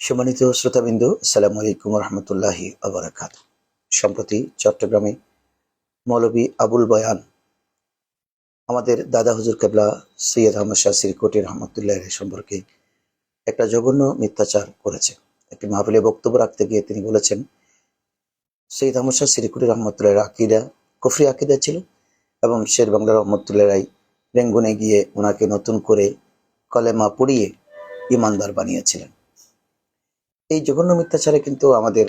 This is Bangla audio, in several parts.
সম্মানিত শ্রোতাবিন্দু, আসসালামু আলাইকুম রহমতুল্লাহি আবরাকাত সম্প্রতি চট্টগ্রামে মৌলবী আবুল বয়ান, আমাদের দাদা হুজুর কেবলা সৈয়দ আহমদ শাহ সিরিকোটি রহমতুল্লাহ সম্পর্কে একটা জঘন্য মিথ্যাচার করেছে। একটি মাহফিলে বক্তব্য রাখতে গিয়ে তিনি বলেছেন, সৈয়দ আহমদ শাহ সিরিকুটি রহমতুল্লাহ আকিদা কফরি আকিদা ছিল এবং শের বাংলা রহমতুল্লাহ রাই রেঙ্গুনে গিয়ে ওনাকে নতুন করে কলেমা পড়িয়ে ইমানদার বানিয়েছিলেন। এই জঘন্য মিথ্যাচারে কিন্তু আমাদের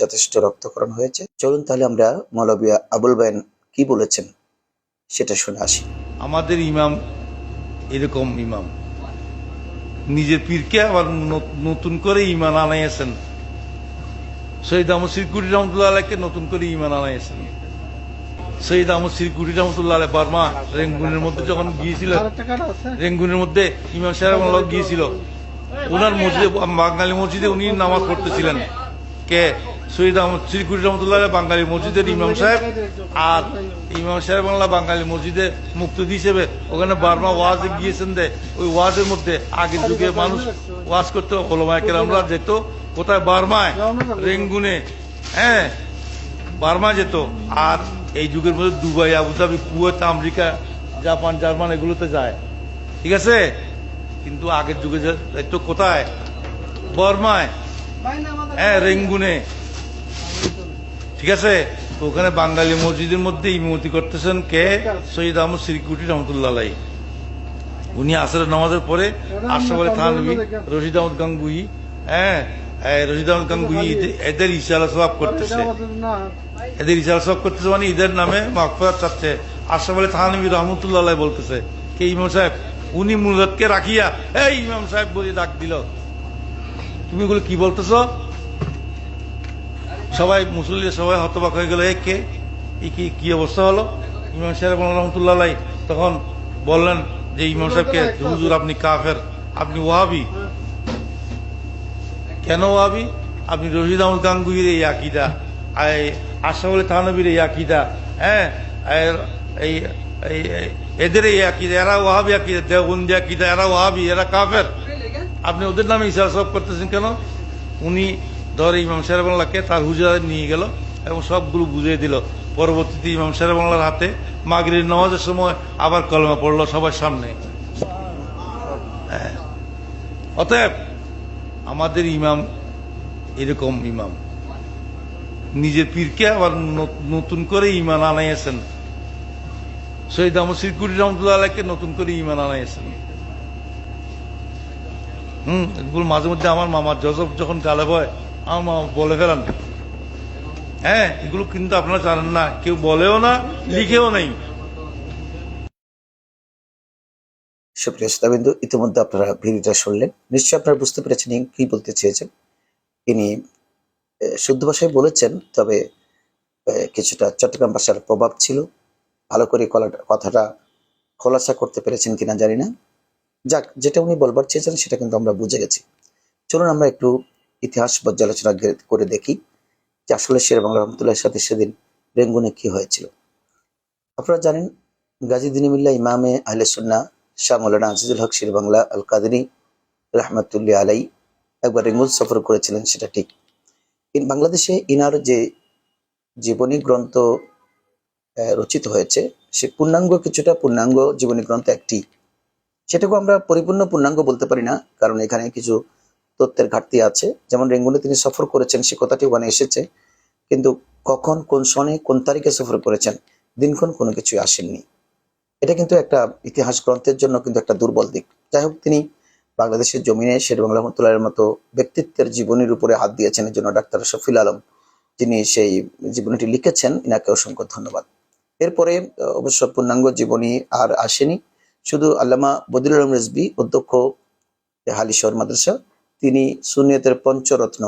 যথেষ্ট রক্তকরণ হয়েছে। চলুন তাহলে আমরা মৌলবিয়া আবুল বায়ন কি বলেছেন সেটা শুনে আসি। আমাদের ইমাম এরকম ইমাম। নিজের পীরকে আবার নতুন করে ইমান আনাইয়াছেন। সৈয়দ আহমদ সিরকুরি রহমতুল্লাহ আলাইকে নতুন করে ইমান আনাইয়াছেন। সৈয়দ আহমদ সিরকুরি রহমতুল্লাহ আলাই বার্মা রেঙ্গুনের মধ্যে যখন গিয়েছিল রেঙ্গুনের মধ্যে ইমাম সাহেব গিয়েছিল। ওনার মসজিদে, বাঙালি মসজিদে উনি নামাজ পড়তেছিলেন। কে? সৈয়দ আহমদ শ্রীকুরি রহমতুল্লাহ বাঙালি মসজিদের ইমাম সাহেব আর ইমাম সাহেব বাংলা বাঙালি মসজিদে মুক্তি হিসেবে ওখানে বার্মা ওয়াজে গিয়েছেন দে। ওই ওয়াজের মধ্যে আগের যুগে মানুষ ওয়াজ করতে ওলমায়কের আমরা যেত। কোথায়? বার্মায়, রেঙ্গুনে হ্যাঁ বার্মা যেত। আর এই যুগের মধ্যে Dubai, Abu Dhabi, Kuwait, America, Japan, German, এগুলোতে যায়। ঠিক আছে? কিন্তু আগের যুগে যাইতো কোথায়? বর্মায়। হ্যাঁ রেঙ্গুনে। ঠিক আছে? ওখানে বাঙালি মসজিদের মধ্যে ইমতি করতেছেন কে? সৈয়দ আহমদ সিরিকুটি রহমতুল্লাহ উনি আসরের নামাজের পরে আশরাফ থানবি রশিদ আহমদ গাঙ্গুই হ্যাঁ রশিদ আহমদ গাঙ্গুই এদের- ইশারা সবাব করতেছে। এদের ইশারা সব করতেছে মানে ঈদের নামে মাকফরাত চাচ্ছে। আশরাফ থানবি রহমতুল্লাহ বলতেছে। কে ইমাম সাহেব? উনি মুরাদকে রাখিয়া, এই ইমাম সাহেব বলে ডাক দিল। তুমি এগুলো কি বলতেছ? সবাই মুসল্লি সবাই হতবাক হয়ে গেল, এ কে? কি কি অবস্থা হলো? ইমাম সাহেব রহমতুল্লাহ তখন বললেন যে, ইমাম সাহেবকে, হুজুর, আপনি কাফের, আপনি ওয়াহাবি? কেন ওয়াবি আপনি রশিদ আহমদ গাঙ্গুইয়ের এই আকিদা, এই আশরাফ আলী থানবীর এই আকিদা হ্যাঁ? এই- এদের এই আকিদা এরা ওয়াহাবি আকিদা দেওবন্দি আকিদা এরা ওয়াহাবি, এরা কাফের। আপনি ওদের নামে ইশারা সব করতেছেন কেন? উনি ধরে ইমাম সাহেব বাংলাকে তার হুজুরা নিয়ে গেল এবং সবগুলো বুঝিয়ে দিল। পরবর্তীতে ইমাম সাহেব বাংলার হাতে মাগরির নামাজের সময় আবার কলমা পড়ল সবার সামনে। হ্যাঁ। অতএব আমাদের ইমাম এরকম ইমাম। নিজের পীরকে আবার নতুন করে ইমান আনাইয়াছেন। সৈয়দ আহমদ সিরকুরি রহমতুল্লাহ আলাইকে নতুন করে ইমান আনাইয়াছেন হুম মাঝে মধ্যে আমার মামার জজব যখন গালে বয় আমার মামা বলে ফেলান। হ্যাঁ এগুলো কিন্তু আপনারা জানেন না, কেউ বলেও না, লিখেও নেই। সুপ্রিয় শ্রোতাবিন্দু, ইতিমধ্যে আপনারা ভিডিওটা শুনলেন। নিশ্চয়ই আপনারা বুঝতে পেরেছেন কি বলতে চেয়েছেন। তিনি শুদ্ধ ভাষায় বলেছেন, তবে কিছুটা চট্টগ্রাম ভাষার প্রভাব ছিল। ভালো করে কথাটা খোলাসা করতে পেরেছেন কিনা জানি না। যাক, যেটা উনি বলবার চেয়েছেন সেটা কিন্তু আমরা বুঝে গেছি। চলুন আমরা একটু ইতিহাস পর্যালোচনা করে দেখি যে আসলে শের বাংলা রহমতুল্লাহের সাথে সেদিন রেঙ্গুনে কি হয়েছিল। আপনারা জানেন, গাজী দিনিমিল্লা ইমামে আহলে সুন্না শাহ মৌলানা আজিজুল হক শের বাংলা আল কাদিনী রহমতুল্লাহ আলাই একবার রেঙ্গুন সফর করেছিলেন, সেটা ঠিক। বাংলাদেশে ইনার যে জীবনী গ্রন্থ রচিত হয়েছে। সে পূর্ণাঙ্গ কিছুটা পূর্ণাঙ্গ জীবনী গ্রন্থ একটি। সেটাকে আমরা পরিপূর্ণ পূর্ণাঙ্গ বলতে পারি না, কারণ এখানে কিছু তথ্যের ঘাটতি আছে। যেমন রেঙ্গুনে তিনি সফর করেছেন, সে কথাটি ওখানে এসেছে। কিন্তু কখন, কোন সনে, কোন তারিখে সফর করেছেন, দিনক্ষণ কোনো কিছুই আসেননি। এটা কিন্তু একটা ইতিহাস গ্রন্থের জন্য কিন্তু একটা দুর্বল দিক। যাই হোক, তিনি বাংলাদেশের জমিনে শের বাংলা রহমতুল্লাহের মতো ব্যক্তিত্বের জীবনীর উপরে হাত দিয়েছেন এর জন্য ডাক্তার শফিল আলম। যিনি সেই জীবনীটি লিখেছেন, ইনাকে অসংখ্য ধন্যবাদ। এরপরে অবশ্য পূর্ণাঙ্গ জীবনী আর আসেনি। শুধু আল্লামা বদিল আলম রেজবি অধ্যক্ষ হালিশহর মাদ্রাসা, তিনি সুনিয়তের পঞ্চরত্ন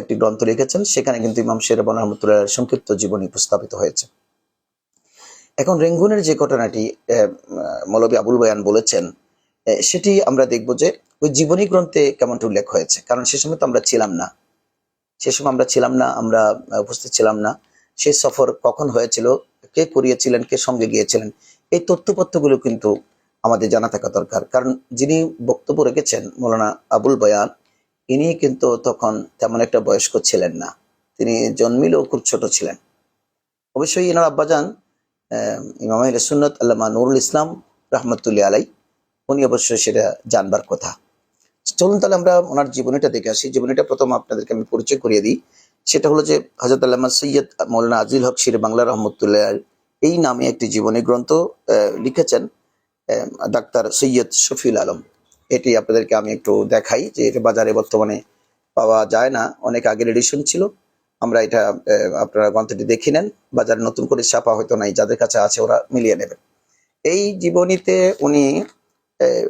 একটি গ্রন্থ লিখেছেন। সেখানে কিন্তু ইমাম শেরবান রহমতুল্লাহ সংক্ষিপ্ত জীবনী উপস্থাপিত হয়েছে। এখন রেঙ্গুনের যে ঘটনাটি মৌলবী আবুল বয়ান বলেছেন সেটি আমরা দেখব যে ওই জীবনী গ্রন্থে কেমনটা উল্লেখ হয়েছে। কারণ সে সময় তো আমরা ছিলাম না। সে সময় আমরা ছিলাম না, আমরা উপস্থিত ছিলাম না। সেই সফর কখন হয়েছিল? কে করিয়েছিলেন, কে সঙ্গে গিয়েছিলেন, এই তথ্যপত্রগুলো কিন্তু আমাদের জানা থাকা দরকার। কারণ যিনি বক্তব্য রেখেছেন, মৌলানা আবুল বয়ান, ইনি কিন্তু তখন তেমন একটা বয়স্ক ছিলেন না। তিনি জন্মিলেও খুব ছোট ছিলেন। অবশ্যই এনার আব্বাজান ইমাম সুন্নত, আল্লামা নুরুল ইসলাম রহমতুল্লাহ আলাই উনি অবশ্যই সেটা জানবার কথা। চলুন তাহলে আমরা ওনার জীবনীটা দেখে আসি। জীবনীটা প্রথম আপনাদেরকে আমি পরিচয় করিয়ে দিই। সেটা হলো যে হজরত আল্লামা সৈয়দ মৌলানা আজিল হক শির বাংলা রহমতুল্লাহ এই নামে একটি জীবনী গ্রন্থ লিখেছেন ডাক্তার সৈয়দ শফিউল আলম। এটি আপনাদেরকে আমি একটু দেখাই যে এটা বাজারে বর্তমানে পাওয়া যায় না, অনেক আগের এডিশন ছিল। আমরা এটা আপনারা গ্রন্থটি দেখে নেন, বাজারে নতুন করে ছাপা হয়তো নাই, যাদের কাছে আছে ওরা মিলিয়ে নেবেন। এই জীবনীতে উনি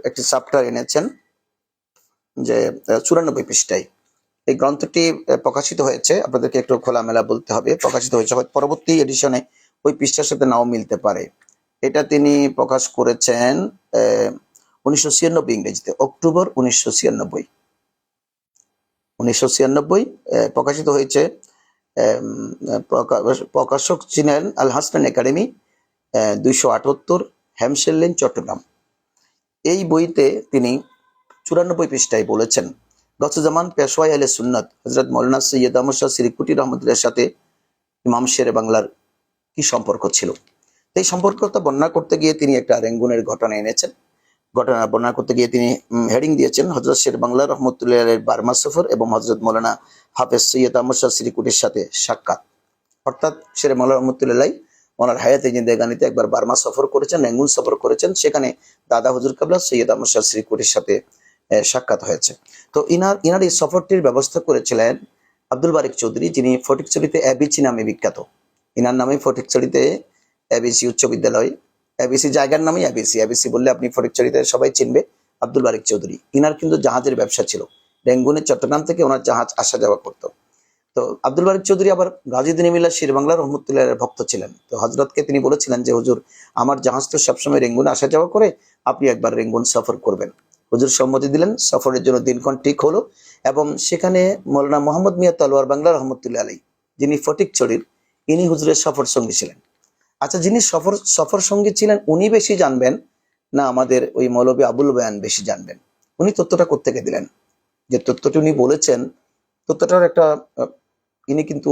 একটি চ্যাপ্টার এনেছেন যে চুরানব্বই পৃষ্ঠায়। এই গ্রন্থটি প্রকাশিত হয়েছে। আপনাদেরকে একটু খোলামেলা বলতে হবে। প্রকাশিত হয়েছে পরবর্তী এডিশনে ওই পৃষ্ঠার সাথে নাও মিলতে পারে। এটা তিনি প্রকাশ করেছেন উনিশশো ছিয়ানব্বই ইংরেজিতে, অক্টোবর উনিশশো ছিয়ানব্বই। উনিশশো ছিয়ানব্বই প্রকাশিত হয়েছে প্রকাশক ছিলেন আল হাসনান একাডেমি দুইশো আটাত্তর হ্যামশেল লেন চট্টগ্রাম। এই বইতে তিনি চুরানব্বই পৃষ্ঠায় বলেছেন গতজামান পেশওয়াই আলে সুন্নত হজরত মৌলানা সৈয়দ আহমদ শাহ সিরিকুটি রহমতুল্লাহ সাথে ইমাম শের বাংলার কি সম্পর্ক ছিল? এই সম্পর্কটা বর্ণনা করতে গিয়ে তিনি একটা রেঙ্গুনের ঘটনা এনেছেন। ঘটনা বর্ণনা করতে গিয়ে তিনি হেডিং দিয়েছেন হজরত শের বাংলা রহমতুল্লাহ আলের বার্মা সফর এবং হজরত মৌলানা হাফেজ সৈয়দ আহমদ শাহ সিরিকুটির সাথে সাক্ষাৎ। অর্থাৎ শের মাল্লা রহমতুল্লাহ ওনার হায়াতে জিন্দেগানিতে একবার বার্মা সফর করেছেন, রেঙ্গুন সফর করেছেন, সেখানে দাদা হুজুর কাবলা সৈয়দ আহমদ শাহ শ্রীকুটির সাথে সাক্ষাৎ হয়েছে। তো ইনার ইনার এই সফরটির ব্যবস্থা করেছিলেন আব্দুল বারিক চৌধুরী, যিনি ফটিকছড়িতে অ্যাবিচি নামে বিখ্যাত। ইনার নামে ফটিকছড়িতে অ্যাবিসি উচ্চ বিদ্যালয় অ্যাবিসি জায়গার নামই অ্যাবিসি অ্যাবিসি বললে আপনি ফটিকছড়িতে সবাই চিনবে, আব্দুল বারিক চৌধুরী। ইনার কিন্তু জাহাজের ব্যবসা ছিল। রেঙ্গুনের চট্টগ্রাম থেকে ওনার জাহাজ আসা যাওয়া করতো। তো আব্দুল বারিক চৌধুরী আবার গাজীদিন মিল্লা শির বাংলা রহমতুল্লাহ ভক্ত ছিলেন। তো হজরতকে তিনি বলেছিলেন যে, হুজুর, আমার জাহাজ তো সবসময় রেঙ্গুন আসা যাওয়া করে, আপনি একবার রেঙ্গুন সফর করবেন। হুজুর সম্মতি দিলেন, সফরের জন্য দিনক্ষণ ঠিক হলো এবং সেখানে মৌলানা মোহাম্মদ মিয়া তলোয়ার বাংলা রহমতুল্লাহ আলী যিনি ফটিকছড়ির ইনি হুজুরের সফর সঙ্গী ছিলেন। আচ্ছা যিনি সফর সফর সঙ্গী ছিলেন, উনি বেশি জানবেন না আমাদের ওই মৌলবী আবুল বয়ান বেশি জানবেন। উনি তথ্যটা কোত্থেকে দিলেন? যে তথ্যটি উনি বলেছেন, তথ্যটার একটা ইনি কিন্তু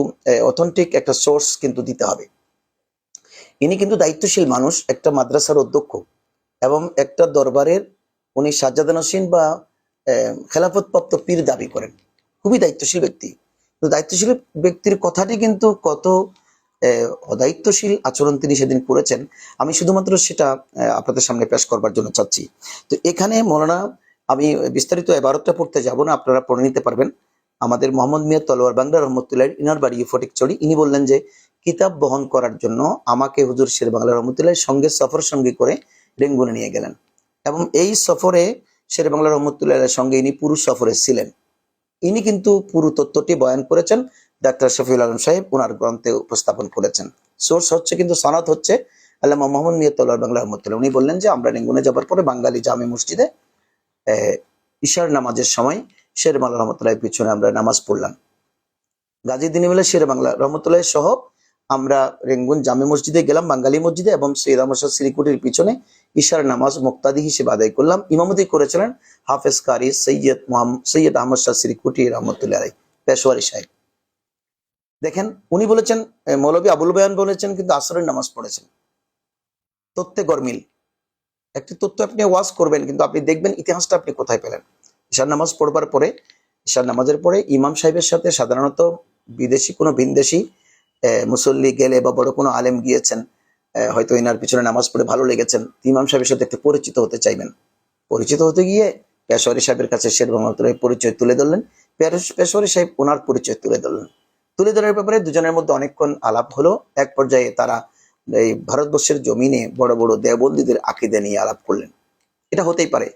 অথেন্টিক একটা সোর্স কিন্তু দিতে হবে। ইনি কিন্তু দায়িত্বশীল মানুষ, একটা মাদ্রাসার অধ্যক্ষ এবং একটা দরবারের উনি সাজ্জাদা নসীন বা খেলাফতপ্রাপ্ত পীর দাবি করেন। খুবই দায়িত্বশীল ব্যক্তি। তো দায়িত্বশীল ব্যক্তির কথাটি কিন্তু কত অদায়িত্বশীল আচরণ তিনি সেদিন করেছেন, আমি শুধুমাত্র সেটা আপনাদের সামনে পেশ করবার জন্য চাচ্ছি। তো এখানে মৌলানা, আমি বিস্তারিত এবারতটা পড়তে যাব না, আপনারা পড়ে নিতে পারবেন। আমাদের মোহাম্মদ মিয়া তলোয়ার বাংলা রহমতুল্লাহ ইনার বাড়ি ফটিকচড়ি ইনি বললেন যে, কিতাব বহন করার জন্য আমাকে হুজুর শের বাংলা রহমতুল্লাহ সঙ্গে সফর সঙ্গী করে রেঙ্গুনে নিয়ে গেলেন। এবং এই সফরে শের বাংলা রহমতুল্লাহ সঙ্গে ইনি পুরো সফরে ছিলেন। ইনি কিন্তু পুরো তত্ত্বটি বয়ান করেছেন। ডাক্তার শফিউল আলম সাহেব ওনার গ্রন্থে উপস্থাপন করেছেন। সোর্স হচ্ছে কিন্তু সনাত হচ্ছে আল্লামা মোহাম্মদ মিয়া তলোয়ার বাংলা রহমতুল্লাহ। উনি বললেন যে, আমরা রেঙ্গুনে যাবার পরে বাঙালি জামে মসজিদে ঈশার নামাজের সময় শের বাংলা রহমতুল্লাহ পিছনে আমরা নামাজ পড়লাম। গাজী দিনী মিলে শের বাংলা রহমতুল্লাহ সহ আমরা রেঙ্গুন জামে মসজিদে গেলাম বাঙালি মসজিদে এবং আহমদ শাহ পিছনে ঈশার নামাজ মুক্তাদি হিসেবে আদায় করলাম। ইমামতি করেছিলেন হাফেজ কারি সৈয়দ সৈয়দ আহমদ শাহ শ্রীকুটি রহমতুল্লাহ পেশোয়ারি সাহেব। দেখেন উনি বলেছেন এ, মৌলভী আবুল বয়ান বলেছেন কিন্তু আসরের নামাজ পড়েছেন। তথ্যে গরমিল। একটি তথ্য আপনি ওয়াজ করবেন কিন্তু আপনি দেখবেন ইতিহাসটা আপনি কোথায় পেলেন। ঈশার নামাজ পড়বার পরে ঈশার নামাজের পরে ইমাম সাহেবের সাথে সাধারণত বিদেশি কোনো ভিনদেশি মুসল্লি গেলে বা বড় কোনো আলেম গিয়েছেন হয়তো ইনার পিছনে নামাজ পড়ে ভালো লেগেছেন, ইমাম সাহেবের সাথে একটু পরিচিত হতে চাইবেন। পরিচিত হতে গিয়ে পেশোয়ারি সাহেবের কাছে শের মোহাম্মদের পরিচয় তুলে ধরলেন, পেশ- পেশোয়ারি সাহেব ওনার পরিচয় তুলে ধরলেন। তুলে ধরার ব্যাপারে দুজনের মধ্যে অনেকক্ষণ আলাপ হলো, এক পর্যায়ে তারা এই ভারতবর্ষের জমিনে বড় বড় দেবন্দীদের আকিদে নিয়ে আলাপ করলেন। এটা হতেই পারে।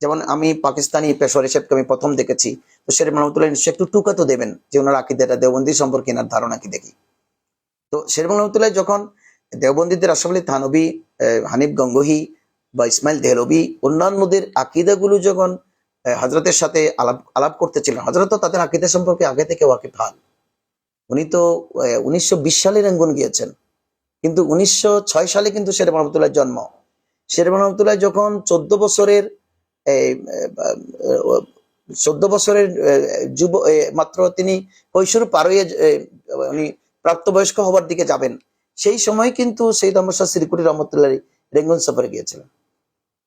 যেমন আমি পাকিস্তানি পেশোয়ারি সাহেবকে আমি প্রথম দেখেছি, তো শের মোহাম্মদুল্লাহ নিশ্চয় একটু টুকা তো দেবেন যে ওনার আকিদাটা দেওবন্দি সম্পর্কে এনার ধারণা কি দেখি। তো শের মোহাম্মদুল্লাহ যখন দেওবন্দীদের আশরাফ থানবী হানিফ গঙ্গোহী বা ইসমাইল দেহলবি অন্যান্যদের আকিদাগুলো যখন হজরতের সাথে আলাপ আলাপ করতেছিলেন হজরত তাদের আকিদা সম্পর্কে আগে থেকে ওয়াকিফ হাল। উনি তো উনিশশো বিশ সালে রেঙ্গুন গিয়েছেন। কিন্তু উনিশশো ছয় সালে কিন্তু শের মোহাম্মদুল্লাহ জন্ম। শের মোহাম্মদুল্লাহ যখন চোদ্দ বছরের চোদ্দ বছরের যুব মাত্র তিনি কৈশোর পার হয়ে উনি প্রাপ্তবয়স্ক হবার দিকে যাবেন। সেই সময় কিন্তু সেই আহমদ শাহ সিরিকুটি রহমতুল্লাহ রেঙ্গুন সফরে গিয়েছিলেন।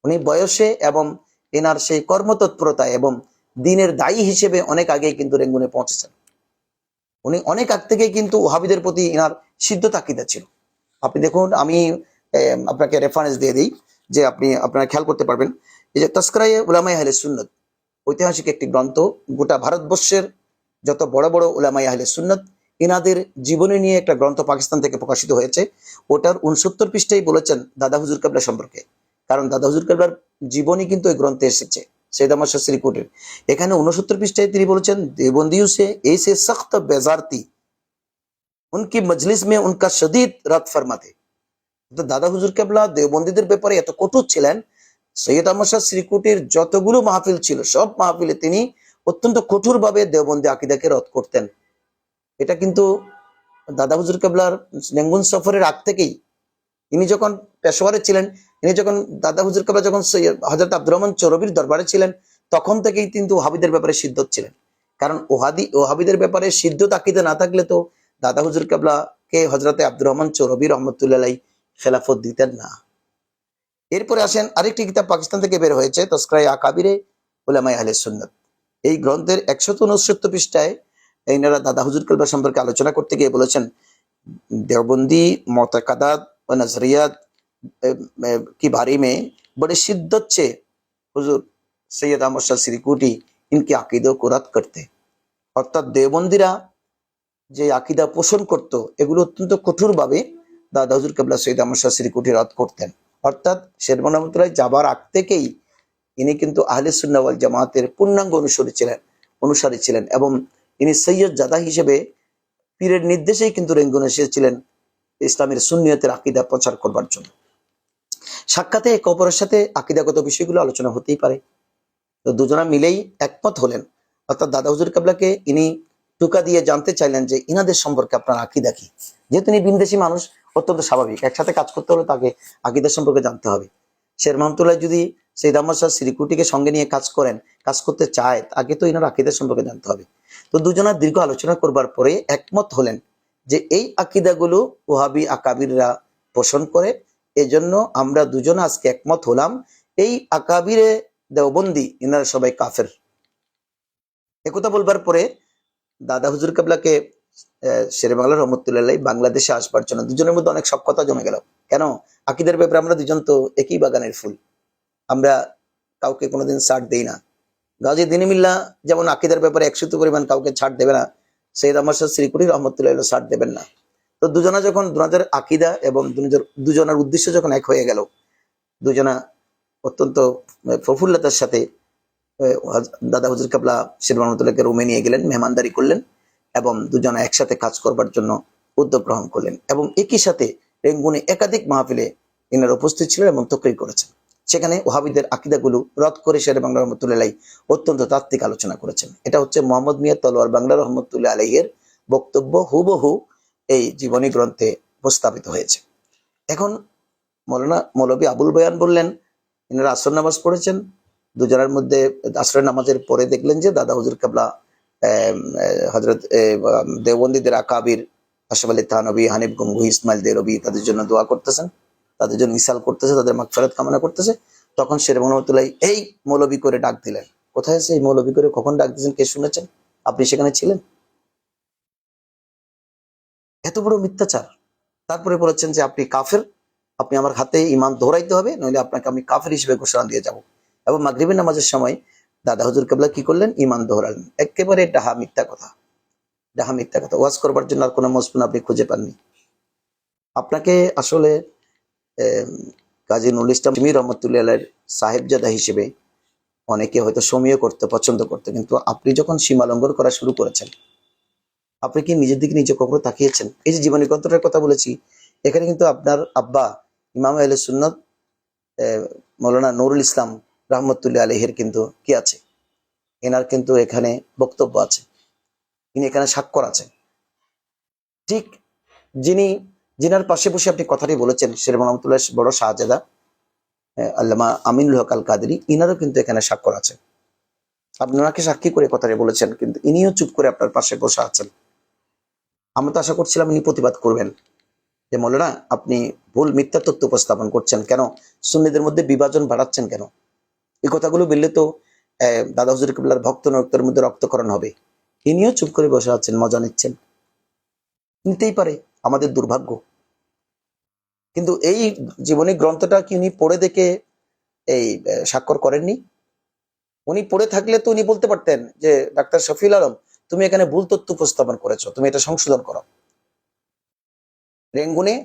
উনি বয়সে এবং এনার সেই কর্মতৎপরতা এবং দিনের দায়ী হিসেবে অনেক আগে কিন্তু রেঙ্গুনে পৌঁছেছেন। উনি অনেক আগ থেকে কিন্তু ওহাবিদের প্রতি এনার সিদ্ধ তাকিদা ছিল। আপনি দেখুন, আমি আপনাকে রেফারেন্স দিয়ে দিই যে আপনি, আপনারা খেয়াল করতে পারবেন। এই যে তস্করাই উলামাই আহলে সুন্নত, ঐতিহাসিক একটি গ্রন্থ, গোটা ভারতবর্ষের যত বড় বড় উলামাই আহলে সুন্নত এনাদের জীবনী নিয়ে একটা গ্রন্থ পাকিস্তান থেকে প্রকাশিত হয়েছে। ওটার উনসত্তর পৃষ্ঠাই বলেছেন দাদা হুজুর কাবলা সম্পর্কে। কারণ দাদা হুজুর কাবলার জীবনী কিন্তু এই গ্রন্থে এসেছে, সৈয়দ আমার শাস্ত্রী কোটের এখানে উনসত্তর পৃষ্ঠায় তিনি বলেছেন দেবন্দিউ সে এই সে সখ্ত বেজারতি, উনকি মজলিস মে উনকা সদীদ রাত ফরমাতে। দাদা হুজুর কেবলা দেওবন্দীদের ব্যাপারে এত কঠোর ছিলেন, সৈয়দ আহমদ শাহ শ্রীকুটির যতগুলো মাহফিল ছিল, সব মাহফিলে তিনি অত্যন্ত কঠোরভাবে দেওবন্দি আকিদাকে রদ করতেন। এটা কিন্তু দাদা হুজুর কেবলার নেঙ্গুন সফরের আগ থেকেই। ইনি যখন পেশোয়ারে ছিলেন, ইনি যখন দাদা হুজুর কেবলা যখন হজরত আব্দুর রহমান চৌরবির দরবারে ছিলেন, তখন থেকেই কিন্তু ওহাবিদের ব্যাপারে সিদ্ধ ছিলেন। কারণ ওহাদি, ওহাবিদের ব্যাপারে সিদ্ধ তাকিদে না থাকলে তো দাদা হুজুর কেবলা কে হজরতে আব্দুর রহমান চৌরবি রহমতুল্লাহ খেলাফত দিতেন না। এরপরে আসেন আরেকটি কিতাব পাকিস্তান থেকে বের হয়েছে তস্করাই আকাবিরে উলামাই আহলে সুন্নত। এই গ্রন্থের একশত উনসত্তর পৃষ্ঠায় এনারা দাদা হুজুর কেবলা সম্পর্কে আলোচনা করতে গিয়ে বলেছেন देवबंदी मोतकदात व नजरियात अ, अ, की बारे में बड़े शिद्दत से हुजूर सैयद अहमद शाह सिरिकुटी इनके अकीदों को रद्द करते অর্থাৎ দেওবন্দিরা যে আকিদা পোষণ করত এগুলো অত্যন্ত কঠোরভাবে দাদা হুজুর কেবলা সৈয়দ আহমদ শাহ সিরিকুটি রদ করতেন অর্থাৎ শেরমান রহমতুল্লাহ যাবার আগ থেকেই ইনি কিন্তু আহলে সুন্নাওয়াল জামাতের পূর্ণাঙ্গ অনুসারী ছিলেন অনুসারী ছিলেন এবং ইনি সৈয়দ জাদা হিসেবে পীরের নির্দেশেই কিন্তু রেঙ্গুন এসেছিলেন ইসলামের সুন্নিয়তের আকিদা প্রচার করবার জন্য। সাক্ষাতে একে অপরের সাথে আকিদাগত বিষয়গুলো আলোচনা হতেই পারে। তো দুজনা মিলেই একমত হলেন। অর্থাৎ দাদা হুজুর কাবলাকে ইনি টুকা দিয়ে জানতে চাইলেন যে ইনাদের সম্পর্কে আপনার আকিদা কি? যেহেতু ইনি বিনদেশি মানুষ, অত্যন্ত স্বাভাবিক। একসাথে কাজ করতে হলে তাকে আকিদা সম্পর্কে জানতে হবে। শের মাহমতুল্লাহ যদি সৈয়দ আহমদ শাহ সিরিকুটিকে সঙ্গে নিয়ে কাজ করেন, কাজ করতে চায়, আগে তো ইনার আকিদা সম্পর্কে জানতে হবে। তো দুজনের দীর্ঘ আলোচনা করবার পরে একমত হলেন যে এই আকিদাগুলো ওহাবি আকাবিররা পোষণ করে। এজন্য আমরা দুজন আজকে একমত হলাম, এই আকাবিরে দেওবন্দি ইনারা সবাই কাফের। একথা বলবার পরে দাদা হুজুর কাবলাকে শেরে বাংলা রহমতুল্লাহ বাংলাদেশে আসবার জন্য দুজনের মধ্যে অনেক সক্ষতা জমে গেল। কেন? আকিদের ব্যাপারে আমরা দুজন তো একই বাগানের ফুল। আমরা কাউকে কোনোদিন ছাড় দেই না। গাজী দিনিমিল্লা যেমন আকিদের ব্যাপারে একশত পরিমাণ কাউকে ছাড় দেবে না, সৈয়দ আমার শাহ শ্রীকুটি রহমতুল্লাহ ছাড় দেবেন না। তো দুজনা যখন দুজনের আকিদা এবং দুজনের উদ্দেশ্য যখন এক হয়ে গেল, দুজনা অত্যন্ত প্রফুল্লতার সাথে দাদা হুজুর কাবলা শের রহমতুল্লাহকে রুমে নিয়ে গেলেন, মেহমানদারি করলেন এবং দুজনা একসাথে কাজ করবার জন্য উদ্যোগ গ্রহণ করলেন এবং একই সাথে রেঙ্গুনে একাধিক মাহফিলে এনারা উপস্থিত ছিলেন এবং তকরি করেছেন। সেখানে ওহাবিদের আকিদাগুলো রদ করে শের বাংলা রহমতুল্লাহ অত্যন্ত তাত্ত্বিক আলোচনা করেছেন। এটা হচ্ছে মোহাম্মদ মিয়া তলোয়ার বাংলা রহমতুল্লাহ আলাইয়ের বক্তব্য। হুবহু এই জীবনী গ্রন্থে প্রস্তাবিত হয়েছে। এখন মৌলানা মৌলবী আবুল বয়ান বললেন এনারা আসর নামাজ পড়েছেন, দুজনের মধ্যে আসরের নামাজের পরে দেখলেন যে দাদা হুজুর কাবলা হজরত দেওবন্দীদের আকাবির আশাফ আলী থানবী হানিফ গঙ্গুহি ইসমাইল দেরবি তাদের জন্য দোয়া করতেছেন। তাদের জন্য মিসাল করতেছে, তাদের মাগফিরাত কামনা করতেছে। তখন শের মোহাম্মতুল্লাহ এই মৌলবী করে ডাক দিলেন। কোথায় আছে এই মৌলবী করে? কখন ডাক দিয়েছেন? কে শুনেছেন? আপনি সেখানে ছিলেন? এত বড় মিথ্যাচার। তারপরে বলেছেন যে আপনি কাফের, আপনি আমার হাতে ইমান দৌড়াইতে হবে, নইলে আপনাকে আমি কাফের হিসেবে ঘোষণা দিয়ে যাব। এবং মাগরিবের নামাজের সময় দাদা হুজুর কেবলা কি করলেন? ইমান দৌড়ালেন। একেবারে ডাহা মিথ্যা কথা। ডাহা মিথ্যা কথা। ওয়াজ করবার জন্য আর কোনো মজবুন আপনি খুঁজে পাননি। আপনাকে আসলে কাজী নুল ইসলাম জমির রহমতুল্লাহ সাহেবজাদা হিসেবে অনেকে হয়তো সমীয় করতে, পছন্দ করতে, কিন্তু আপনি যখন সীমা লঙ্ঘন করা শুরু করেছেন, আপনি কি নিজের দিকে নিজে কখনো তাকিয়েছেন? এই যে জীবনী গ্রন্থটার কথা বলেছি, এখানে কিন্তু আপনার আব্বা ইমাম আহলে সুন্নত মৌলানা নুরুল ইসলাম রহমতুল্লাহ আলহের কিন্তু কি আছে? এনার কিন্তু এখানে বক্তব্য আছে। তিনি এখানে স্বাক্ষর আছে। ঠিক যিনি যিনার পাশে বসে আপনি কথাটি বলেছেন, শের রহমতুল্লাহ বড় শাহজাদা আল্লামা আমিনুল হক আল কাদরি ইনারও কিন্তু এখানে স্বাক্ষর আছে। আপনি ওনাকে সাক্ষী করে কথাটা বলেছেন, কিন্তু ইনিও চুপ করে আপনার পাশে বসে আছেন। আমরা তো আশা করছিলাম ইনি প্রতিবাদ করবেন। যে মৌলানা, আপনি ভুল মিথ্যা তথ্য উপস্থাপন করছেন কেন? সুন্নিদের মধ্যে বিভাজন বাড়াচ্ছেন কেন? এই কথাগুলো বললে তো দাদা হুজুর কিবলার ভক্ত নক্তের মধ্যে রক্তকরণ হবে। ইনিও চুপ করে বসে আছেন, মজা নিচ্ছেন। নিতেই পারে। আমাদের দুর্ভাগ্য। কিন্তু এই জীবনী গ্রন্থটা কি উনি পড়ে দেখে এই স্বাক্ষর করেননি? উনি পড়ে থাকলে তো উনি বলতে পারতেন যে, ডাক্তার শফিউল আলম, তুমি এখানে ভুল তথ্য উপস্থাপন করেছ, তুমি এটা সংশোধন করো। রেঙ্গুনে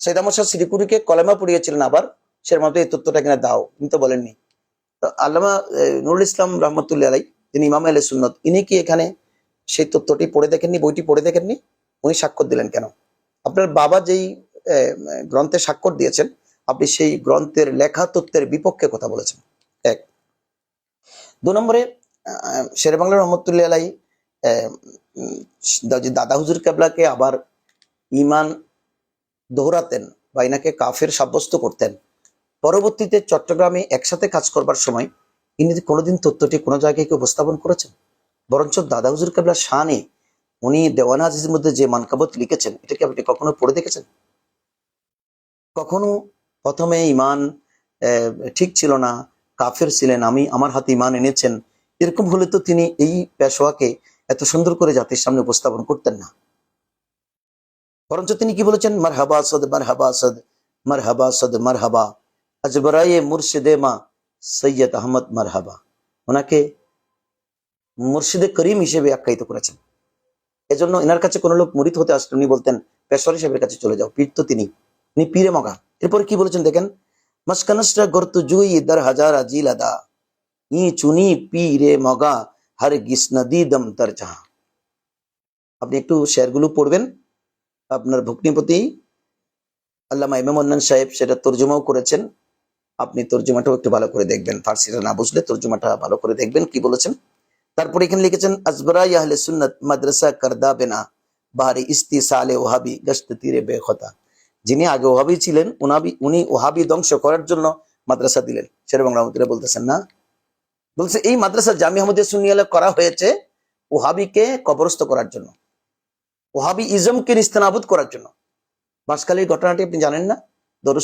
সৈদামশা সিরিকুরিকে কলেমা পড়িয়েছিলেন আবার সের মতো এই তথ্যটা এখানে দাও, উনি তো বলেননি। তো আল্লামা নুরুল ইসলাম রহমতুল্লাহ আলাই যিনি ইমাম আলী সুন্নত, ইনি কি এখানে সেই তথ্যটি পড়ে দেখেননি, বইটি পড়ে দেখেননি? উনি স্বাক্ষর দিলেন কেন? আপনার বাবা যেই গ্রন্থে স্বাক্ষর দিয়েছেন, আপনি সেই গ্রন্থের লেখা তথ্যের বিপক্ষে কথা বলেছেন। এক। দু নম্বরে শেরে বাংলা রহমতুল্লাহ আলাই দাদা হুজুর কেবলাকে আবার ইমান দোহরাতেন বা এনাকে কাফের সাব্যস্ত করতেন, পরবর্তীতে চট্টগ্রামে একসাথে কাজ করবার সময় ইনি কোনোদিন তথ্যটি কোনো জায়গায় কি উপস্থাপন করেছেন? বরঞ্চ দাদা হুজুর কেবলা শানে উনি দেওয়ানা আজিজের মধ্যে যে মানকাবত লিখেছেন এটা কি আপনি কখনো পড়ে দেখেছেন? কখনো? প্রথমে ইমান ঠিক ছিল না, কাফের ছিলেন, আমি, আমার হাতে ইমান এনেছেন। এরকম হলে তো তিনি এই পেশোয়াকে এত সুন্দর করে জাতির সামনে উপস্থাপন করতেন না। বরঞ্চ তিনি কি বলেছেন? মার হাবা সদ মার হাবা সদ মার হাবা সদ মার হাবা আজবরায়ে মুর্শিদে মা সৈয়দ আহমদ মার হাবা ওনাকে মুর্শিদে করিম হিসেবে আখ্যায়িত করেছেন। এজন্য এনার কাছে কোনো লোক মুরিদ হতে আসলে উনি বলতেন পেশর সাহেবের কাছে চলে যাও। পীর তো তিনি। উনি পীরে মগা। এরপরে কি বলেছেন দেখেন? মস্কানসরা গর্ত জুই দর হাজার আজিল আদা ই চুনি পীরে মগা, হর গিস নদী দম তর জাহা। আপনি একটু শেয়ারগুলো পড়বেন। আপনার ভগ্নিপতি আল্লামা ইমাম অন্নান সাহেব সেটা তর্জমাও করেছেন। আপনি তর্জমাটাও একটু ভালো করে দেখবেন। ফার্সিটা না বুঝলে তর্জমাটা ভালো করে দেখবেন কি বলেছেন। তারপরে এখানে লিখেছেন আজবরা আহলে সুন্নত মাদ্রাসা কারদা বেনা, বাহারি ইস্তি সালে ওহাবি গস্ত তীরে বেখতা। যিনি আগে ওহাবি ছিলেন, উনাবি, উনি ওহাবি ধ্বংস করার জন্য মাদ্রাসা দিলেন। শের বাংলা বলতেছেন না। বলছে, এই মাদ্রাসা জামি আহমদিয়া সুনিয়ালে করা হয়েছে ওহাবিকে কবরস্থ করার জন্য। ওহাবি ইজমকে নিস্তানাবুদ করার জন্য। বাসকালীর ঘটনাটি আপনি জানেন না?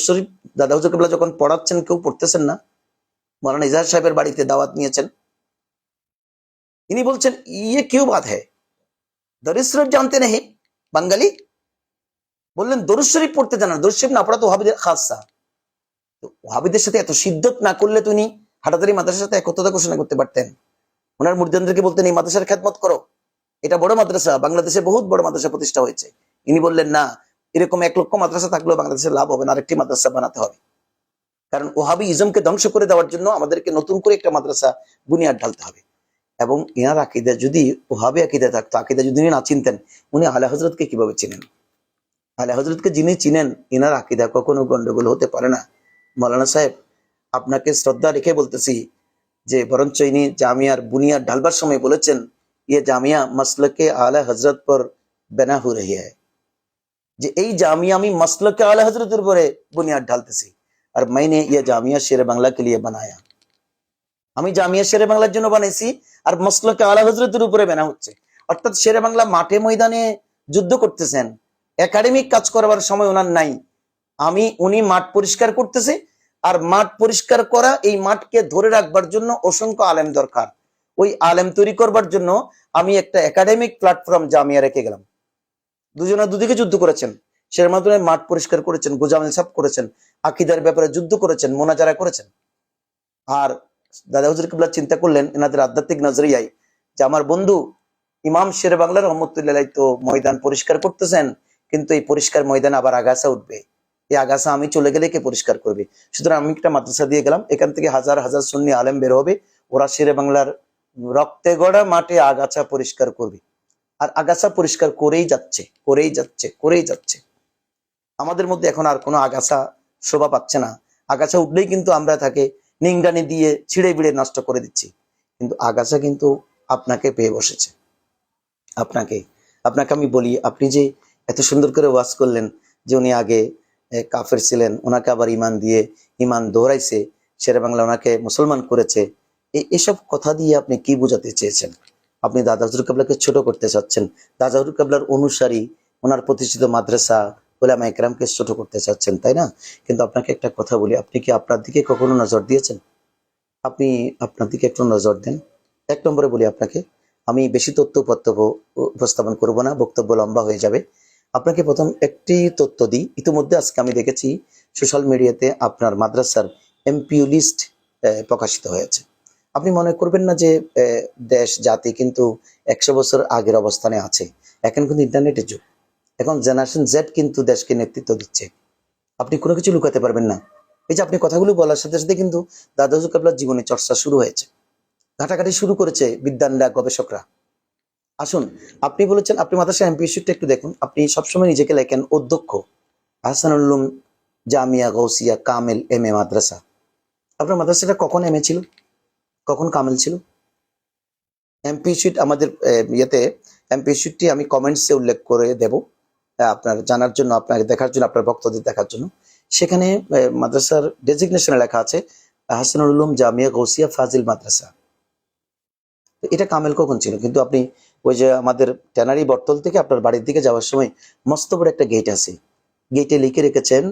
শরীফ দাদা হুজুর যখন পড়াচ্ছেন, কেউ পড়তেছেন না? মৌলানা ইজাহার সাহেবের বাড়িতে দাওয়াত নিয়েছেন। ইনি বলছেন ইয়ে কেউ বাদ হ্যাঁ দরুদ জানতে নেই বাঙালি? বললেন, দরুদ পড়তে জানা দরুদ শরীফ না পড়া তো ওহাবিদের খাসা তো ওহাবিদের সাথে এত সিদ্ধত না করলে তো উনি হাটাতারি মাদ্রাসার সাথে একত্রতা ঘোষণা করতে পারতেন। ওনার মুরিদানদেরকে বলতেন, এই মাদ্রাসার খেদমত করো। এটা বড় মাদ্রাসা, বাংলাদেশে বহুত বড় মাদ্রাসা প্রতিষ্ঠা হয়েছে। ইনি বললেন, না, এরকম এক লক্ষ মাদ্রাসা থাকলেও বাংলাদেশের লাভ হবে না, আরেকটি মাদ্রাসা বানাতে হবে। কারণ ওহাবি ইজমকে ধ্বংস করে দেওয়ার জন্য আমাদেরকে নতুন করে একটা মাদ্রাসা বুনিয়াদ ঢালতে হবে। এবং এনার আকিদা যদি ওহাবে আকিদা থাকতো আকিদা যদি না চিনতেন, উনি আলা হজরতকে কীভাবে চিনেন? আলা হজরতকে যিনি চিনেন এনার আকিদা কখনো গন্ডগোল হতে পারে না। মৌলানা সাহেব, আপনাকে শ্রদ্ধা রেখে বলতেছি যে, বরঞ্চ ইনি জামিয়ার বুনিয়া ঢালবার সময় বলেছেন ইয়ে জামিয়া মাসলকে আলা হজরত পর বেনা হু রহি যে, এই জামিয়া আমি মাসলকে আলা হজরতের উপরে বুনিয়াদ ঢালতেছি। আর মাইনে ইয়ে জামিয়া শের বাংলাকে লিয়ে বানায়া। আমি জামিয়া শেরে বাংলার জন্য বানাইছি, আর মসলকে আলা হজরতের উপরে বেনা হচ্ছে। অর্থাৎ শেরে বাংলা মাঠে ময়দানে যুদ্ধ করতেছেন। একাডেমিক কাজ করবার সময় ওনার নাই। আমি, উনি মাঠ পরিষ্কার করতেছে, আর মাঠ পরিষ্কার করা এই মাঠকে ধরে রাখবার জন্য অসংখ্য আলেম দরকার। ওই আলেম তৈরি করবার জন্য আমি একটা একাডেমিক প্ল্যাটফর্ম জামিয়া রেখে গেলাম। দুজনে দুদিকে যুদ্ধ করেছেন। শের মাধ্যমে মাঠ পরিষ্কার করেছেন, গোজামিল সাপ করেছেন, আকিদার ব্যাপারে যুদ্ধ করেছেন, মোনাজারা করেছেন। আর দাদা হুজুর কিবলা চিন্তা করলেন, এনাদের আধ্যাত্মিক নজরিয়ায় যে আমার বন্ধু ইমাম শের বাংলার রহমতুল্লাহ তো ময়দান পরিষ্কার করতেছেন, কিন্তু এই পরিষ্কার ময়দান আবার আগাছা উঠবে। এই আগাছা আমি চলে গেলে কে পরিষ্কার করবে? সুতরাং আমি একটা মাদ্রাসা দিয়ে গেলাম, এখান থেকে হাজার হাজার সুন্নি আলেম বের হবে, ওরা শেরে বাংলার রক্তে গড়া মাঠে আগাছা পরিষ্কার করবে। আর আগাছা পরিষ্কার করেই যাচ্ছে করেই যাচ্ছে করেই যাচ্ছে। আমাদের মধ্যে এখন আর কোনো আগাছা শোভা পাচ্ছে না। আগাছা উঠলেই কিন্তু আমরা তাকে নিংডানি দিয়ে ছিঁড়ে বিড়ে নষ্ট করে দিচ্ছি। কিন্তু আগাছা কিন্তু আপনাকে পেয়ে বসেছে। আপনাকে আপনাকে আমি বলি, আপনি যে এত সুন্দর করে ওয়াজ করলেন যে উনি আগে কাফের ছিলেন, ওনাকে আবার ইমান দিয়ে ইমান দৌড়াইছে, শেরে বাংলা ওনাকে মুসলমান করেছে এসব কথা দিয়ে আপনি কি বোঝাতে চেয়েছেন? আপনি দাদা হুজুর কাবলাকে ছোট করতে চাচ্ছেন। দাদা হুজুর কাবলার অনুসারী, ওনার প্রতিষ্ঠিত মাদ্রাসা ওলামা একরামকে ছোট করতে চাচ্ছেন, তাই না? কিন্তু আপনাকে একটা কথা বলি, আপনি কি আপনার দিকে কখনো নজর দিয়েছেন? আপনি আপনার দিকে একটু নজর দেন। এক নম্বরে বলি আপনাকে, আমি বেশি তথ্য উপস্থাপ উপস্থাপন করব না, বক্তব্য লম্বা হয়ে যাবে। আপনাকে প্রথম একটি তথ্য দিই, ইতিমধ্যে আজকে আমি দেখেছি সোশ্যাল মিডিয়াতে আপনার মাদ্রাসার এমপিউ লিস্ট প্রকাশিত হয়েছে। আপনি মনে করবেন না যে দেশ, জাতি কিন্তু একশো বছর আগের অবস্থানে আছে। এখন কিন্তু ইন্টারনেটের যুগ। এখন জেনারেশন জেড কিন্তু দেশকে নেতৃত্ব দিচ্ছে। আপনি কোনো কিছু লুকাতে পারবেন না। এই যে আপনি কথাগুলো বলার সাথে সাথে কিন্তু দাদাজু কাবলার জীবনে চর্চা শুরু হয়েছে। ঘাটাঘাটি শুরু করেছে বিদ্যানরা গবেষকরা। আসুন, আপনি বলেছেন, আপনি মাদ্রাসা এমপি ইস্যুটা একটু দেখুন। আপনি সবসময় নিজেকে লেখেন অধ্যক্ষ। আহসানুল উলুম জামিয়া গৌসিয়া কামেল এম এ মাদ্রাসা। আপনার মাদ্রাসাটা কখন এম এ ছিল? কখন কামেল ছিল? এমপি আমাদের ইয়েতে এমপি শিটটি আমি কমেন্টসে উল্লেখ করে দেব। আপনার জানার জন্য, আপনাকে দেখার জন্য, আপনার বক্তব্য দেখার জন্য। সেখানে মাদ্রাসার ডেজিগনেশনে লেখা আছে, হাসানুল উলুম জামিয়া গৌসিয়া ফাজিল মাদ্রাসা। এটা কামেল কখন ছিল? কিন্তু আপনি ওই যে আমাদের ট্যানারি বটতল থেকে আপনার বাড়ির দিকে যাওয়ার সময় মস্ত বড় একটা গেট আছে। গেটে লিখে রেখেছেন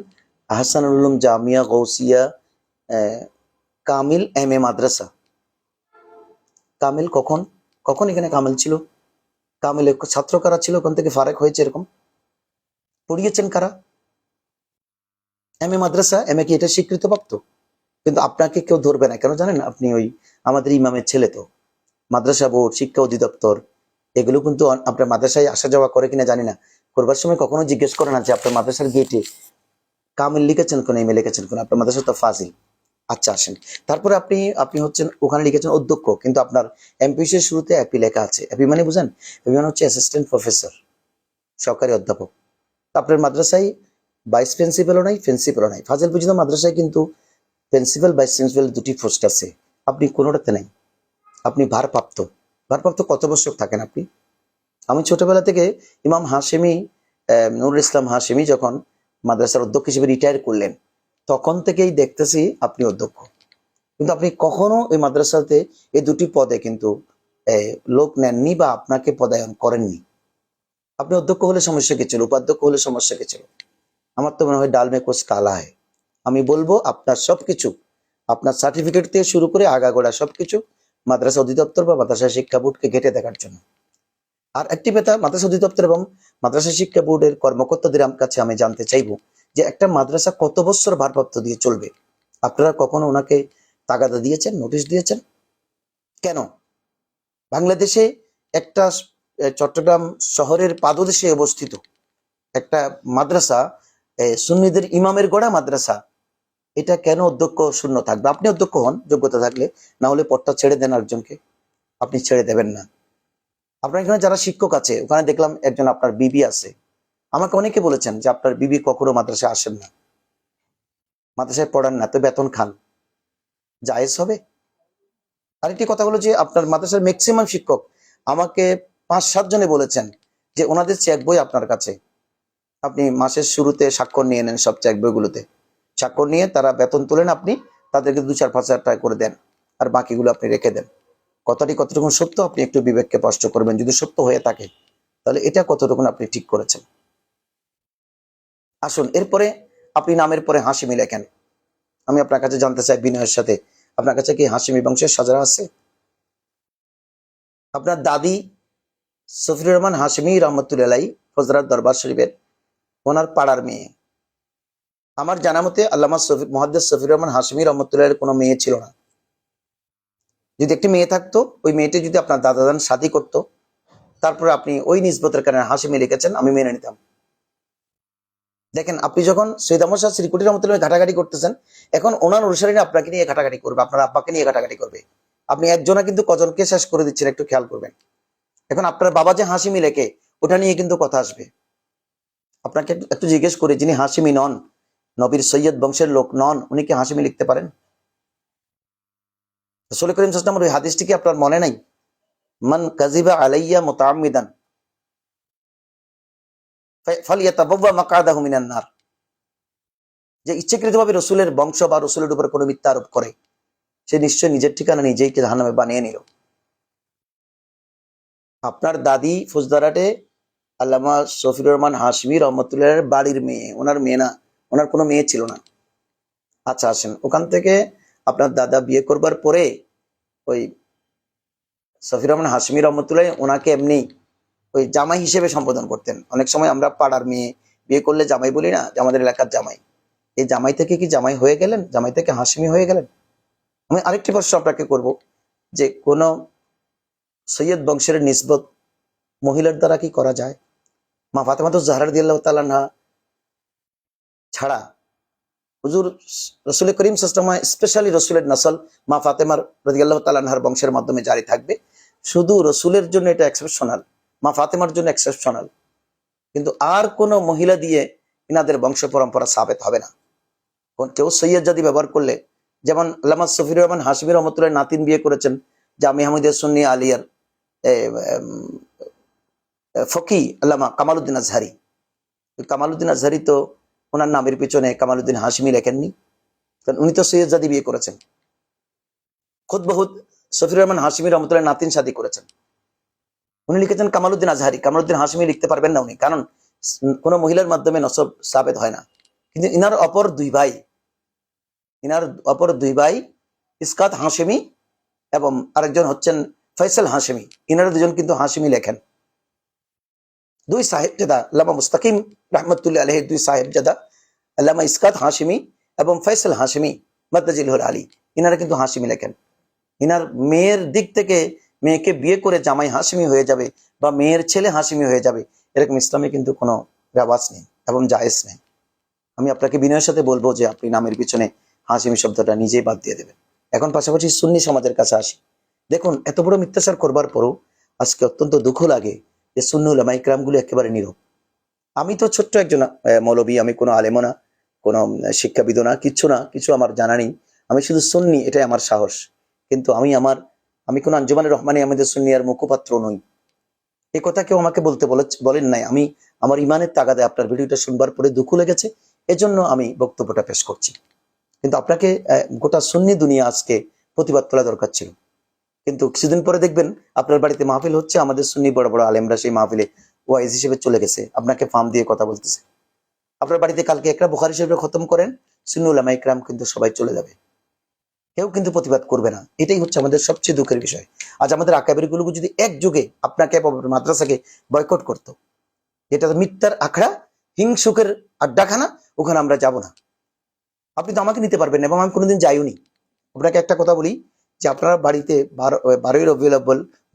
আহসানুল উলুম জামিয়া গৌসিয়া কামিল এম এ মাদ্রাসা। কামিল কখন? কখন এখানে কামিল ছিল? কামিলের ছাত্র কারা ছিল? ওখান থেকে ফারেক হয়েছে এরকম? পড়িয়েছেন কারা? M A Madrasa M A কি এটা স্বীকৃত প্রাপ্ত কিন্তু আপনাকে কেউ ধরবে না। কেন জানেন? আপনি ওই আমাদের ইমামের ছেলে তো। মাদ্রাসা বোর্ড, শিক্ষা অধিদপ্তর, এগুলো কিন্তু আপনার মাদ্রাসায় আসা যাওয়া করে কিনা জানি না। করবার সময় কখনো জিজ্ঞেস করে না যে আপনার মাদ্রাসার গেটে কামিল লিখেছেন কোন এ লিখেছেন কোন? আপনার মাদ্রাসা তো ফাজিল। আচ্ছা আসেন। তারপরে আপনি আপনি হচ্ছেন, ওখানে লিখেছেন অধ্যক্ষ, কিন্তু আপনার এমপিসির শুরুতে অ্যাপি লেখা আছে। অ্যাপি মানে বুঝেন? অ্যাপি মানে হচ্ছে অ্যাসিস্ট্যান্ট প্রফেসর সহকারী অধ্যাপক। আপনার মাদ্রাসায় ভাইস প্রিন্সিপালও নাই প্রিন্সিপালও নাই। ফাজিল পর্যন্ত মাদ্রাসায় কিন্তু প্রিন্সিপাল ভাইস প্রিন্সিপাল দুটি পোস্ট আছে। আপনি কোনোটাতে নাই। আপনি ভারপ্রাপ্ত। ভারপ্রাপ্ত কত বছর থাকেন আপনি? আমি ছোটবেলা থেকে ইমাম হাশেমি নুরুল ইসলাম হাশেমি যখন মাদ্রাসার অধ্যক্ষ হিসেবে রিটায়ার করলেন, তখন থেকেই দেখতেছি আপনি অধ্যক্ষ। কিন্তু আপনি কখনো এই মাদ্রাসাতে এই দুটি পদে কিন্তু লোক নেননি বা আপনাকে পদায়ন করেননি। আপনি অধ্যক্ষ হলে সমস্যা কি ছিল? উপাধ্যক্ষ হলে সমস্যা কি ছিল? আমার তো মনে হয় ডালমে কোচ কালা হয় আমি বলব আপনার সবকিছু, আপনার সার্টিফিকেট থেকে শুরু করে আগাগোড়া সবকিছু মাদ্রাসা অধিদপ্তর বা মাদ্রাসা শিক্ষা বোর্ডকে ঘেটে দেখার জন্য। আর একটি বেতা মাদ্রাসা অধিদপ্তর এবং মাদ্রাসা শিক্ষা বোর্ডের কর্মকর্তাদের কাছে আমি জানতে চাইব যে একটা মাদ্রাসা কত বছর ভারপ্রাপ্ত দিয়ে চলবে? আপনারা কখনো ওনাকে তাগাদা দিয়েছেন, নোটিশ দিয়েছেন? কেন? বাংলাদেশে একটা চট্টগ্রাম শহরের পাদদেশে অবস্থিত একটা মাদ্রাসা সুন্নিদের ইমামের গড়া মাদ্রাসা। এটা কেন অধ্যক্ষ শূন্য থাকবে? আপনি অধ্যক্ষ হন, যোগ্যতা থাকলে, না হলে পদটা ছেড়ে দেন একজনকে আপনি ছেড়ে দেবেন না। আপনার এখানে যারা শিক্ষক আছে, ওখানে দেখলাম একজন আপনার বিবি আছে। আমাকে অনেকে বলেছেন যে আপনার বিবি কখনো মাদ্রাসায় আসেন না। মাদ্রাসায় পড়ান না, তো বেতন খান। জায়েজ হবে? আরেকটি কথা হলো যে আপনার মাদ্রাসার ম্যাক্সিমাম শিক্ষক আমাকে পাঁচ সাত জনে বলেছেন যে ওনাদের চেক বই আপনার কাছে। আপনি মাসের শুরুতে স্বাক্ষর নিয়ে নেন সব চেক বইগুলোতে। স্বাক্ষর নিয়ে তারা বেতন তোলেন আপনি, তাদেরকে দু চার পাঁচ হাজার টাকা করে দেন আর বাকিগুলো আপনি রেখে দেন। কথাটি কতটুকু সত্য আপনি একটু বিবেককে স্পষ্ট করবেন। যদি সত্য হয়ে থাকে, তাহলে এটা কতটুকু আপনি ঠিক করেছেন? আসুন, এরপরে আপনি নামের পরে হাসিমি লেখেন আমি আপনার কাছে জানতে চাই বিনয়ের সাথে। আপনার কাছে কি হাসিমি বংশের সাজরা আছে? আপনার দাদি সফির রহমান হাসিমি রহমতুল্লাহ ফজরাত দরবার শরীফের ওনার পাড়ার মেয়ে। আমার জানা মতে আল্লামা সফি, মহাদ্দেস সফির রহমান হাসিমি রহমতুল্লাহ কোনো মেয়ে ছিল না। যদি একটি মেয়ে থাকতো, ওই মেয়েটি যদি আপনার দাদা দান শাদি করতো, তারপরে আপনি ওই নিসবতের কারণে হাসিমি লিখেছেন, আমি মেনে নিতাম। দেখেন, আপনি যখন সৈয়দ আহমদ শাহ শ্রীকুটি রহমতুল্লাহ ঘাটাঘাটি করতেছেন, এখন ওনার অনুসারীরা আপনাকে নিয়ে ঘাটাঘাটি করবে, আপনার আব্বাকে নিয়ে ঘাটাঘাটি করবে। আপনি একজনা কিন্তু কজনকে শেষ করে দিচ্ছেন, একটু খেয়াল করবেন। এখন আপনার বাবা যে হাসিমি লেখে ওটা নিয়ে কিন্তু কথা আসবে। আপনাকে একটু- জিজ্ঞেস করি, যিনি হাসিমি নন নবীর সৈয়দ বংশের লোক নন, উনি কি হাসিমি লিখতে পারেন? রসুল করিম সাল্লামের ওই হাদিসটি কি আপনার মনে নাই? মান কাজিবা আলাইয়া নার। যে ইচ্ছাকৃতভাবে রসুলের বংশ বা রসুলের উপর কোনো মিথ্যা আরোপ করে, সে নিশ্চয় নিজের ঠিকানা নিজেই জাহান্নামে বানিয়ে নিল। আপনার দাদি ফৌজদারাটে আল্লামা শফির রহমান হাসমি রহমতুল্লাহ বাড়ির মেয়ে, ওনার মেয়ে না, ওনার কোনো মেয়ে ছিল না। আচ্ছা আসেন। ওখান থেকে আপনার দাদা বিয়ে করবার পরে ওই সফির রহমান হাসমি রহমতুল্লাহ ওনাকে এমনি ওই জামাই হিসেবে সম্বোধন করতেন। অনেক সময় আমরা পাড়ার মেয়ে বিয়ে করলে জামাই বলি না আমাদের এলাকার জামাই। এই জামাই থেকে কি জামাই হয়ে গেলেন? জামাই থেকে হাসমি হয়ে গেলেন? আমি আরেকটি প্রশ্ন আপনাকে করব যে কোন সৈয়দ বংশের নিসবত মহিলার দ্বারা কি করা যায়? মা ফাতেমা তো জাহরা দিয়াল্লাহ তালান্না ছাড়া। হুজুর রসুল করিম সাস্টামা স্পেশালি রসুলের নসল মা ফাতেমার রদিয়াল্লাহ তালানহার বংশের মাধ্যমে জারি থাকবে। শুধু রসুলের জন্য এটা এক্সেপশনাল মা ফাতেমার জন্য এক্সেপশনাল কিন্তু আর কোন মহিলা দিয়ে ইনাদের বংশ পরম্পরা সাবেত হবে না। কেউ সৈয়দ জাতি ব্যবহার করলে, যেমন আল্লামা সফির রহমান হাসমি রহমতুল্লাহ নাতিন বিয়ে করেছেন জামি আহমদিয়া সুন্নি আলিয়ার ফকি, আল্লামা কামালউদ্দিন আজহারি। কামালউদ্দিন আজহারি তো ওনার নামের পিছনে কামালউদ্দিন হাসমি লেখেননি। কারণ উনি তো সৈয়দ জাদি বিয়ে করেছেন। খুদ বহুত সফির রহমান হাসমি রহমতুল্লাহ নাতিন শাদি করেছেন। উনি লিখেছেন কামালউদ্দিন আজহারি। কামালউদ্দিন হাসমি লিখতে পারবেন না উনি। কারণ কোন মহিলার মাধ্যমে নসব সাবেত হয় না। কিন্তু ইনার অপর দুই ভাই, ইনার অপর দুই ভাই ইসকাত হাসেমি এবং আরেকজন হচ্ছেন ফয়সাল হাসেমি ইনারা দুজন কিন্তু হাসেমি লেখেন। দুই সাহেবজাদা আল্লামা মুস্তাকিম রহমতুল্লাহ আলহের দুই সাহেবজাদা আল্লামা ইসকাত হাসেমি এবং ফয়সাল হাসেমি মদ্দাজিল আলী, ইনারা কিন্তু হাসেমি লেখেন। ইনার মেয়ের দিক থেকে মেয়েকে বিয়ে করে জামাই হাসিমি হয়ে যাবে বা মেয়ের ছেলে হাসিমি হয়ে যাবে, এরকম ইসলামে কিন্তু কোনো রেওয়াজ নেই এবং জায়েজ নেই। আমি আপনাকে বিনয়ের সাথে বলব যে আপনি নামের পিছনে হাসিমি শব্দটা নিজেই বাদ দিয়ে দেবেন। এখন পাশাপাশি সুন্নি সমাজের কাছে আসি। দেখুন এত বড় মিথ্যাচার করবার পরও আজকে অত্যন্ত দুঃখ লাগে যে সুন্নি উলামা ইকরামগুলো একেবারে নীরব। আমি তো ছোট্ট একজন মৌলবী আমি কোনো আলেমও না কোনো আহ, শিক্ষাবিদও না কিচ্ছু না কিছু আমার জানা নেই। আমি শুধু সুন্নি এটাই আমার সাহস। কিন্তু আমি আমার আমি কোন আঞ্জুমানের রহমানি আমাদের সুন্নিয়ার মুখপাত্র নই। এই কথা কেউ আমাকে বলতে বলে- বলেন নাই। আমি আমার ইমানের তাগাদে আপনার ভিডিওটা শুনবার পরে দুঃখ লেগেছে এজন্য আমি বক্তব্যটা পেশ করছি। কিন্তু আপনাকে গোটা সুন্নি দুনিয়া আজকে প্রতিবাদ তোলা দরকার ছিল। কিন্তু কিছুদিন পরে দেখবেন আপনার বাড়িতে মাহফিল হচ্ছে, আমাদের সুন্নি বড় বড় আলেমরা সেই মাহফিলে ওয়াইজ হিসেবে চলে গেছে। আপনাকে ফার্ম দিয়ে কথা বলতেছে। আপনার বাড়িতে কালকে একটা বুখারি হিসেবে খতম করেন, সুন্নি উলামা ইকরাম কিন্তু সবাই চলে যাবে। কেউ কিন্তু প্রতিবাদ করবে না। এটাই হচ্ছে আমাদের সবচেয়ে দুঃখের বিষয়। আজ আমাদের আকাবেরগুলো যদি এক যুগে আপনাকে মাদ্রাসাকে বয়কট করতো তো মিথ্যার আখড়া, হিংসুকের আড্ডাখানা, ওখানে আমরা যাব না। আপনি তো আমাকে নিতে পারবেন এবং আমি কোনোদিন যাইও নি। আপনাকে একটা কথা বলি যে আপনারা বাড়িতে বারো বারোই রবিউল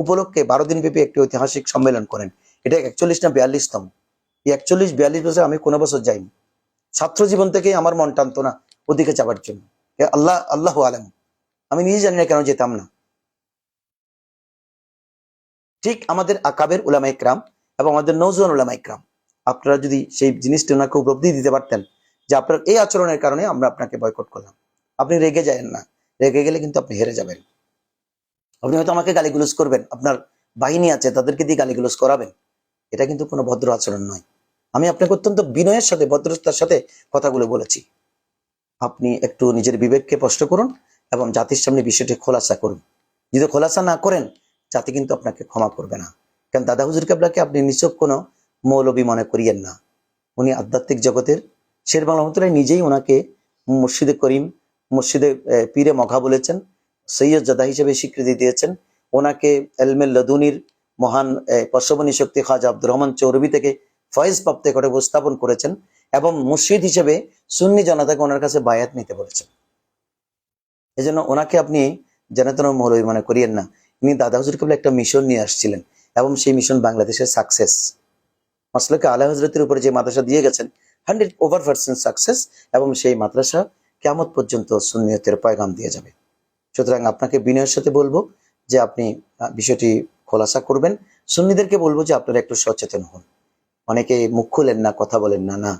উপলক্ষে বারো দিন ব্যাপী একটি ঐতিহাসিক সম্মেলন করেন। এটা একচল্লিশ না বিয়াল্লিশতম। এই একচল্লিশ, বিয়াল্লিশ বছর আমি কোনো বছর যাইনি। ছাত্র জীবন থেকেই আমার মন টানতো না ওদিকে যাবার জন্য। আল্লাহ আল্লাহ আলম। আমি নিজে জানি না কেন যেতাম না। ঠিক আমাদের আকাবের উলামা ইকরাম এবং আমাদের নৌজন উলামা ইকরাম আপনারা যদি সেই জিনিসটা ওনাকে উপলব্ধি দিতে পারতেন যে আপনার এই আচরণের কারণে আমরা আপনাকে বয়কট করলাম। আপনি রেগে যাবেন না। রেগে গেলে কিন্তু আপনি হেরে যাবেন। আপনি হয়তো আমাকে গালিগুলোজ করবেন, আপনার বাহিনী আছে, তাদেরকে দিয়ে গালিগুলোজ করাবেন। এটা কিন্তু কোনো ভদ্র আচরণ নয়। আমি আপনাকে অত্যন্ত বিনয়ের সাথে, ভদ্রতার সাথে কথাগুলো বলেছি। আপনি একটু নিজের বিবেককে স্পষ্ট করুন এবং জাতির সামনে বিষয়টি খোলাসা করুন। যদি খোলাসা না করেন, জাতি কিন্তু আপনাকে ক্ষমা করবে না। কারণ দাদা হুজুর কাবলাকে আপনি নিছক কোনো মৌলবী মনে করিয়েন না। উনি আধ্যাত্মিক জগতের শের বাংলা নিজেই ওনাকে মুর্শিদে করিম আহ, পীরে মঘা বলেছেন সৈয়দ জাদা হিসেবে স্বীকৃতি দিয়েছেন। ওনাকে এলমেল লদুনির মহান পশবনী শক্তি খাজা আব্দুর রহমান চৌরবি থেকে ফয়েজ প্রাপ্ত করে উপস্থাপন করেছেন এবং মুর্শিদ হিসেবে সুন্নি জনতাকে ওনার কাছে বায়াত নিতে বলেছেন। এজন্য ওনাকে আপনি জনতন মৌলবী মনে করিয়েন না। ইনি দাদা হুজুর কেবল একটা মিশন নিয়ে আসছিলেন এবং সেই মিশন বাংলাদেশের সাকসেস মাসলাকে আলা হজরতের উপরে যে মাদ্রাসা দিয়ে গেছেন হান্ড্রেড ওভার পার্সেন্ট সাকসেস এবং সেই মাদ্রাসা কেমন পর্যন্ত সুন্নিয়তের পয়গাম দিয়ে যাবে। সুতরাং আপনাকে বিনয়ের সাথে বলব যে আপনি বিষয়টি খোলাসা করবেন। সুন্নিদেরকে বলব যে আপনারা একটু সচেতন হন। অনেকে মুখ খুলেন না, কথা বলেন না না,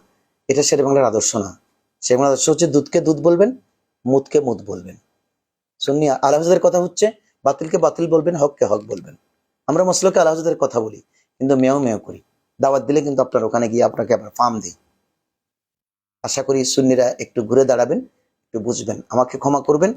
এটা শের বাংলার আদর্শ না। শের বাংলার আদর্শ হচ্ছে দুধকে দুধ বলবেন, মুদকে মুদ বলবেন। সুন্নি আলহাজদের কথা হচ্ছে, বাতিলকে বাতিল বলবেন, হককে হক বলবেন। আমরা মসলকে আলহাজদের কথা বলি, কিন্তু মেয়েও মেয়েও করি। দাওয়াত দিলে কিন্তু আপনার ওখানে গিয়ে আপনাকে আবার ফার্ম দিই আশা করি সুন্নিরা একটু ঘুরে দাঁড়াবেন একটু বুঝবেন। আমাকে ক্ষমা করবেন।